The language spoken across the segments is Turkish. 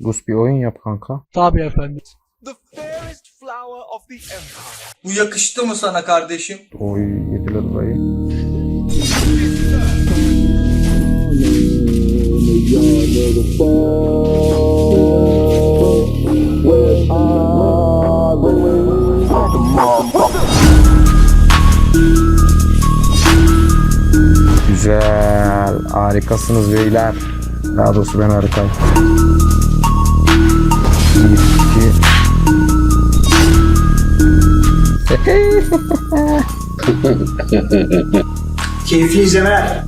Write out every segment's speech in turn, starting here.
Gus bir oyun yap kanka. Tabii efendim. The fairest flower of the empire. Bu yakıştı mı sana kardeşim? Oy yediler burayı. Güzel. Harikasınız beyler. Daha doğrusu ben harikayım. Keyifli izlemeler.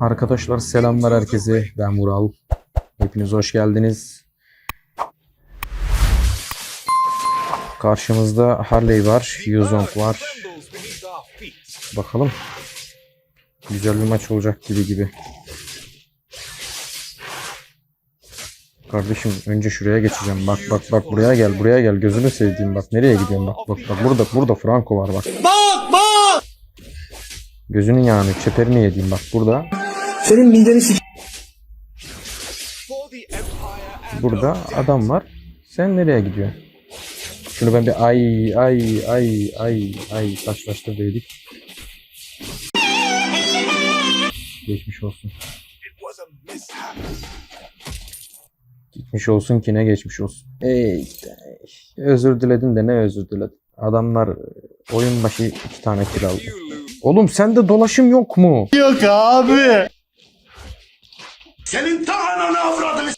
Arkadaşlar selamlar herkese. Ben Vural. Hepiniz hoş geldiniz. Karşımızda Harley var, Yuzong var. Bakalım. Güzel bir maç olacak gibi gibi. Kardeşim önce şuraya geçeceğim. Bak bak bak buraya gel buraya gel. Gözünü sevdiğim bak nereye gidiyorsun bak. Bak bak burada burada Franco var bak. Bak bak. Gözünün yağını çeperini yediğim bak burada. Senin mideni sik. Burada adam var. Sen nereye gidiyorsun? Şunu ben bir ay ay ay ay ay taşlaştır dedik. Geçmiş olsun. Gitmiş olsun ki ne geçmiş olsun. Ey, özür diledin de ne özür diledin. Adamlar e, oyun başı iki tane lose. Oğlum sende dolaşım yok mu? Yok abi. Senin ta ananı avradını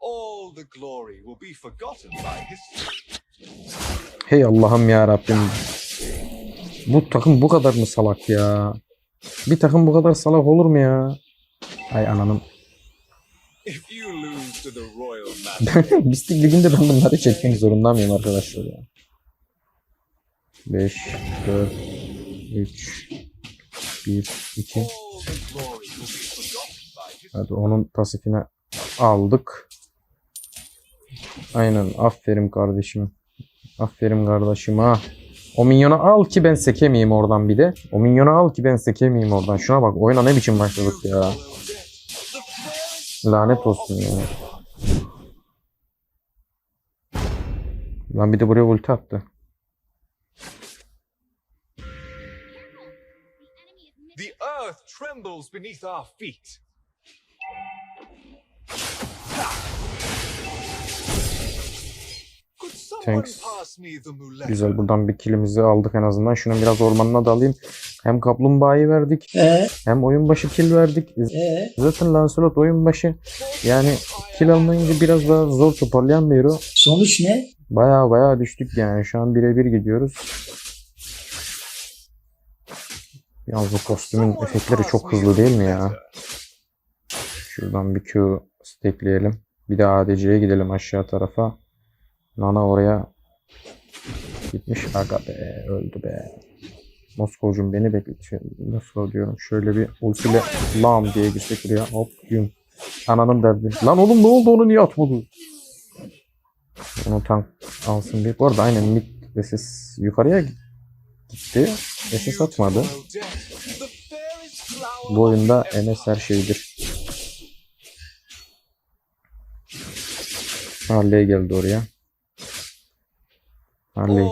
All the glory will be forgotten by history. Hey Allah'ım ya Rabbim. Bu takım bu kadar mı salak ya? Bir takım bu kadar salak olur mu ya? Ay ananım. If you Mistik Ligi'nde ben bunları çekmek zorunda mıyım arkadaşlar ya? 5, 4, 3, 1, 2. all the glory will be forgotten by history. Hadi onun pasifine aldık. Aynen aferin kardeşim. Aferin kardeşim ha. O minyonu al ki ben sekemeyeyim oradan bir de. O minyonu al ki ben sekemeyeyim oradan. Şuna bak oyuna ne biçim başladık ya. Lanet olsun ya. Lan bir de buraya ulti attı. The earth trembles beneath our feet. Thanks. Güzel buradan bir kilimizi aldık en azından. Şunu biraz ormanına da alayım. Hem kaplumbağayı verdik. Ee, Hem oyun başı kill verdik. ee. Zaten Lancelot oyun başı yani kill almayınca biraz daha zor toparlayan bir hero. Sonuç ne? Baya baya düştük yani. Şu an birebir gidiyoruz. Yalnız bu kostümün efektleri çok hızlı değil mi ya? Şuradan bir Q stekleyelim. Bir de ADC'ye gidelim aşağı tarafa. Nana oraya gitmiş. Aga be öldü be. Moskovcum beni bekle. Şey, Moskov diyorum. Şöyle bir ultiyle lam diye gitsek buraya. Hop yum. Ananın derdi. Lan oğlum ne oldu onu niye atmadı? Onu tank alsın bir. Bu arada aynen mid ses yukarıya gitti. Ses atmadı. Bu oyunda MS her şeydir. Harley geldi oraya. Harley.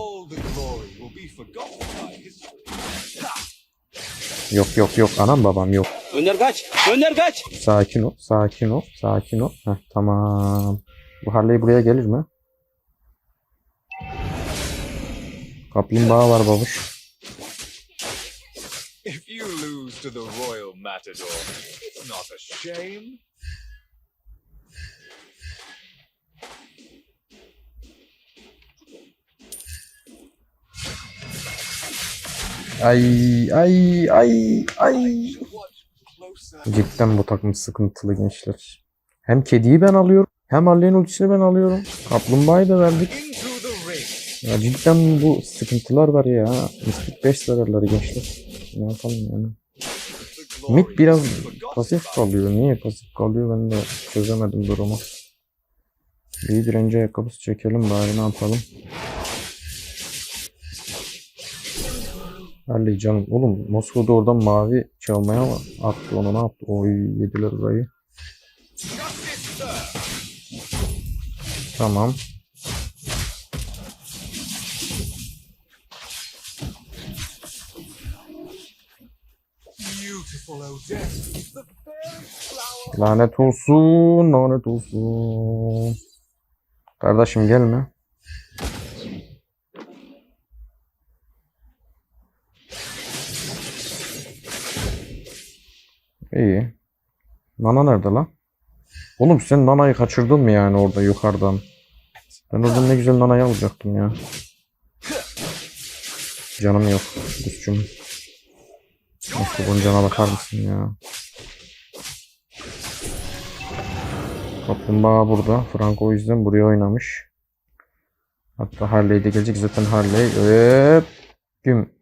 Yok yok yok anam babam yok. Önder kaç. Önder kaç. Sakin ol, sakin ol, sakin ol. Heh, tamam. Bu Harley buraya gelir mi? Kaplumbağa var babuş. If you lose to the royal matador, it's not a shame. Ay ay ay ay. Cidden bu takım sıkıntılı gençler. Hem kediyi ben alıyorum Hem Harley'in ultisini ben alıyorum. Kaplumbağayı da verdik. Ya cidden bu sıkıntılar var ya. Mystic 5 zararları gençler. Ne yapalım yani. Mid biraz pasif kalıyor. Niye pasif kalıyor ben de çözemedim durumu. Bir direnci ayakkabısı çekelim bari ne yapalım. Harley canım. Oğlum Moskova'da oradan mavi çalmaya mı attı onu ne yaptı? Oy yediler orayı. Tamam. Lanet olsun, lanet olsun. Kardeşim gelme. İyi. Nana nerede lan? Oğlum sen Nana'yı kaçırdın mı yani orada yukarıdan? Ben oradan ne güzel Nana'yı alacaktım ya. Canım yok. Düşçüm. Nasıl bunun cana bakar mısın ya? Kaplumbağa burada. Franco o yüzden buraya oynamış. Hatta Harley de gelecek. Zaten Harley. Öp. Güm.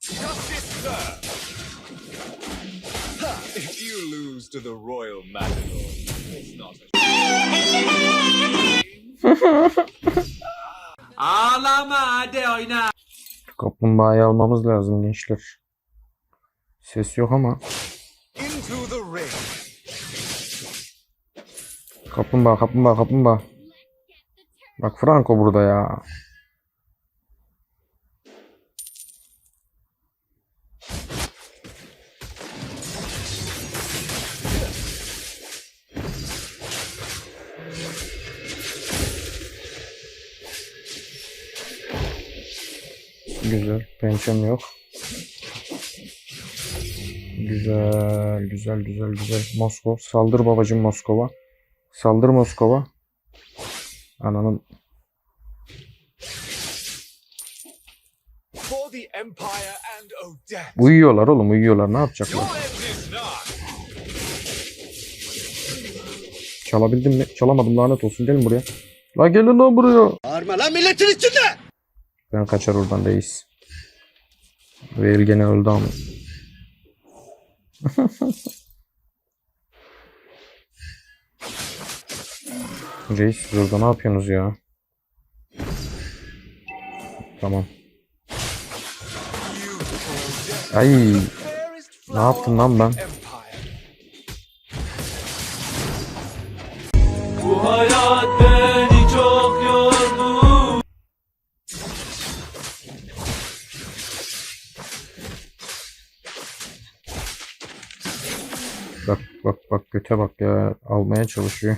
Justice, sir! Lose to the Royal Matador, it's not a Ağlama hadi oyna. Kaplumbağayı almamız lazım gençler. Ses yok ama. Into the ring! Kaplumbağa, kaplumbağa, kaplumbağa. Bak Franco burada ya. Güzel. Pençem yok. Güzel, güzel, güzel, güzel. Moskova. Saldır babacım Moskova. Saldır Moskova. Ananın For the Empire and Odette! uyuyorlar oğlum uyuyorlar ne yapacaklar? Çalabildim mi? Çalamadım lanet olsun gelin buraya. La gelin lan buraya. Bağırma lan milletin içinde. Ben kaçar oradan reis. Veil gene öldü ama. reis siz orada ne yapıyorsunuz ya? Tamam. Ay ne yaptım lan ben? Bu hayat Bak göte bak ya almaya çalışıyor.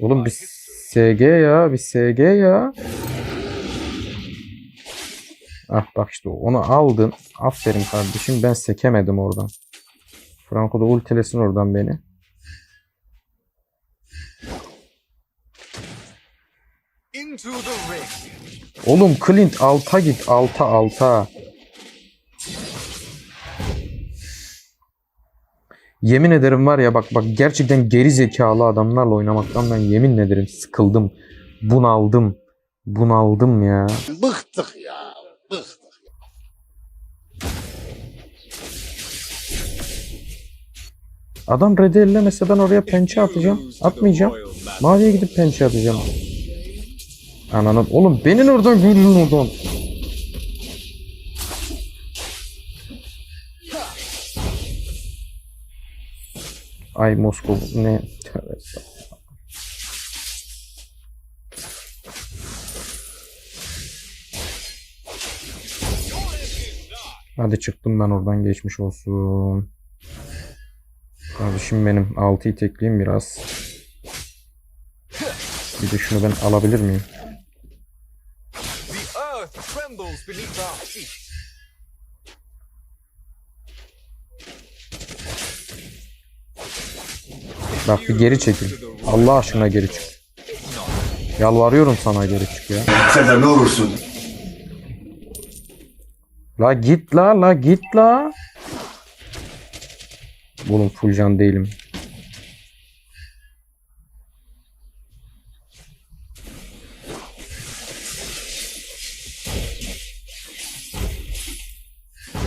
Oğlum bir. SG ya bir SG ya. Ah bak işte onu aldın. Aferin kardeşim ben sekemedim oradan. Franco da ultilesin oradan beni. Oğlum Clint alta git alta alta. Yemin ederim var ya bak bak gerçekten geri zekalı adamlarla oynamaktan ben yemin ederim sıkıldım. Bunaldım. Bunaldım ya. Bıktık ya. Bıktık. Adam red'i ellemese ben oraya pençe atacağım. Atmayacağım. Maviye gidip pençe atacağım. Ananın. Oğlum benim oradan görün oradan. Ay Moskova ne? Hadi çıktım ben oradan geçmiş olsun. Kardeşim benim 6'yı tekleyeyim biraz. Bir de şunu ben alabilir miyim? The earth trembles beneath our feet. Bak bir geri çekil. Allah aşkına geri çık. Yalvarıyorum sana geri çık ya. Sezer ne olursun. La git la la git la. Oğlum full can değilim.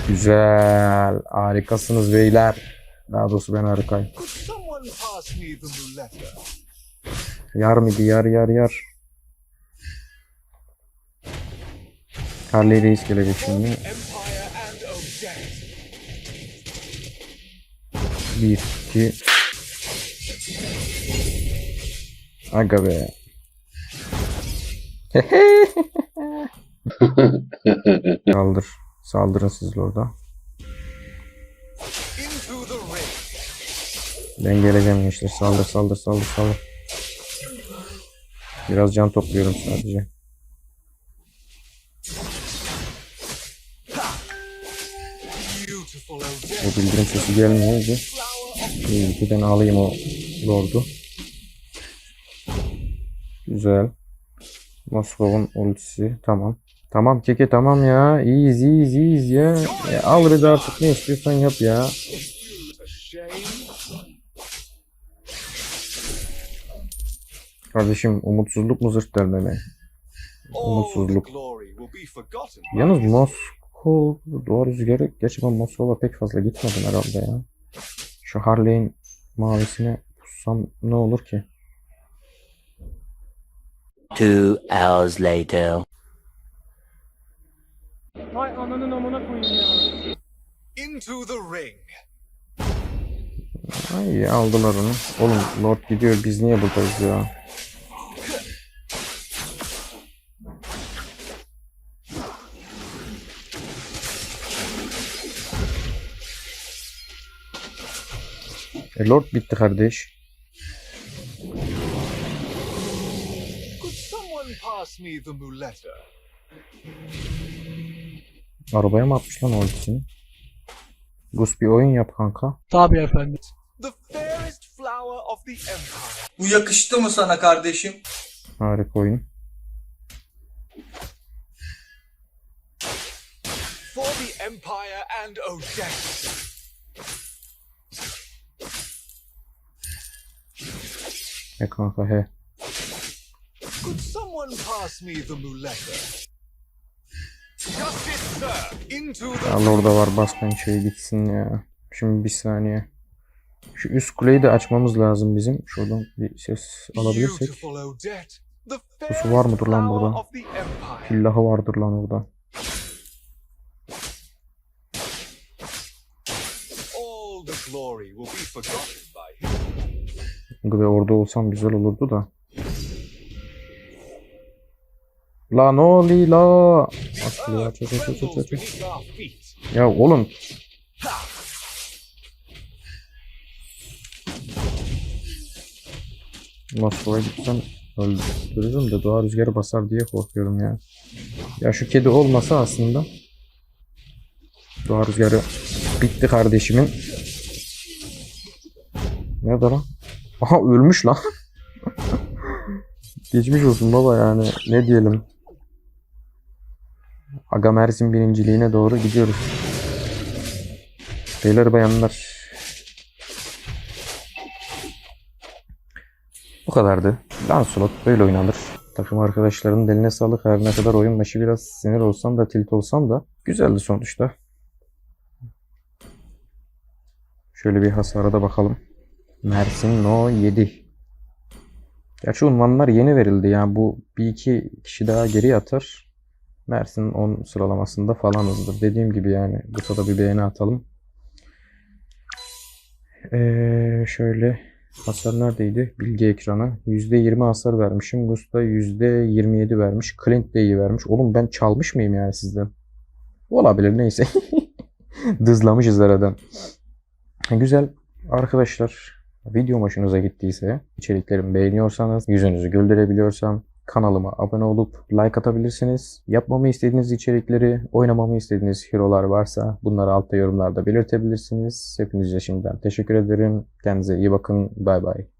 Güzel. Harikasınız beyler. Daha doğrusu ben harikayım. Someone pass me the? Yar mıydı? Yar yar yar. Harley Reis gelecek şimdi. Bir, iki. Aga be. Saldır. Saldırın siz orada. Ben geleceğim gençler. Saldır saldır saldır saldır. Biraz can topluyorum sadece. O bildirim sesi gelmeyince. İyi bir tane alayım o lordu. Güzel. Moskov'un ultisi. Tamam. Tamam keke tamam ya. İyiyiz iyiyiz iyiyiz ya. ya al Rıza artık ne istiyorsan yap ya. A shame. Kardeşim umutsuzluk mu zırt the Umutsuzluk. glory will be forgotten. by Yalnız. Moskova doğru rüzgarı gerçi ben Moskova pek fazla gitmedim herhalde ya. Şu Harley'in mavisine pussam ne olur ki? Two hours later. Into the ring. Ay aldılar onu. Oğlum Lord gidiyor biz niye buradayız ya? E Lord bitti kardeş. Could someone pass me the muleta? Arabaya mı atmış lan ultisini? Gus bir oyun yap kanka. Tabii efendim. The fairest flower of the empire. Bu yakıştı mı sana kardeşim? Harika oyun. For the empire and object. He kanka he. Could someone pass me the muleta? Justice, sir. Into the Ya Lord'a var bas ben şey gitsin ya. Şimdi bir saniye. Şu üst kuleyi de açmamız lazım bizim. Şuradan bir ses alabilirsek. Pusu var mıdır lan burada? Tillahı vardır lan orada. Ve orada olsam güzel olurdu da. La oluyor la? Aç aç aç aç aç aç. Ya oğlum. Moskova'ya gitsem öldürürüm de doğa rüzgarı basar diye korkuyorum ya. Ya şu kedi olmasa aslında. Doğa rüzgarı bitti kardeşimin. Nerede lan? Aha ölmüş lan. Geçmiş olsun baba yani ne diyelim. Aga Mersin birinciliğine doğru gidiyoruz. Beyler bayanlar. Bu kadardı. Lancelot böyle oynanır. Takım arkadaşlarının eline sağlık. Her ne kadar oyun başı biraz sinir olsam da tilt olsam da güzeldi sonuçta. Şöyle bir hasara da bakalım. Mersin No 7. Gerçi unvanlar yeni verildi. Yani bu bir iki kişi daha geri atar. Mersin 10 sıralamasında falanızdır. Dediğim gibi yani bu da bir beğeni atalım. Ee, şöyle hasar neredeydi? Bilgi ekranı. %20 hasar vermişim. Gusta %27 vermiş. Clint de iyi vermiş. Oğlum ben çalmış mıyım yani sizden? Olabilir neyse. Dızlamışız aradan. Güzel arkadaşlar. Video hoşunuza gittiyse, içeriklerimi beğeniyorsanız, yüzünüzü güldürebiliyorsam kanalıma abone olup like atabilirsiniz. Yapmamı istediğiniz içerikleri, oynamamı istediğiniz hero'lar varsa bunları altta yorumlarda belirtebilirsiniz. Hepinize şimdiden teşekkür ederim. Kendinize iyi bakın. Bay bay.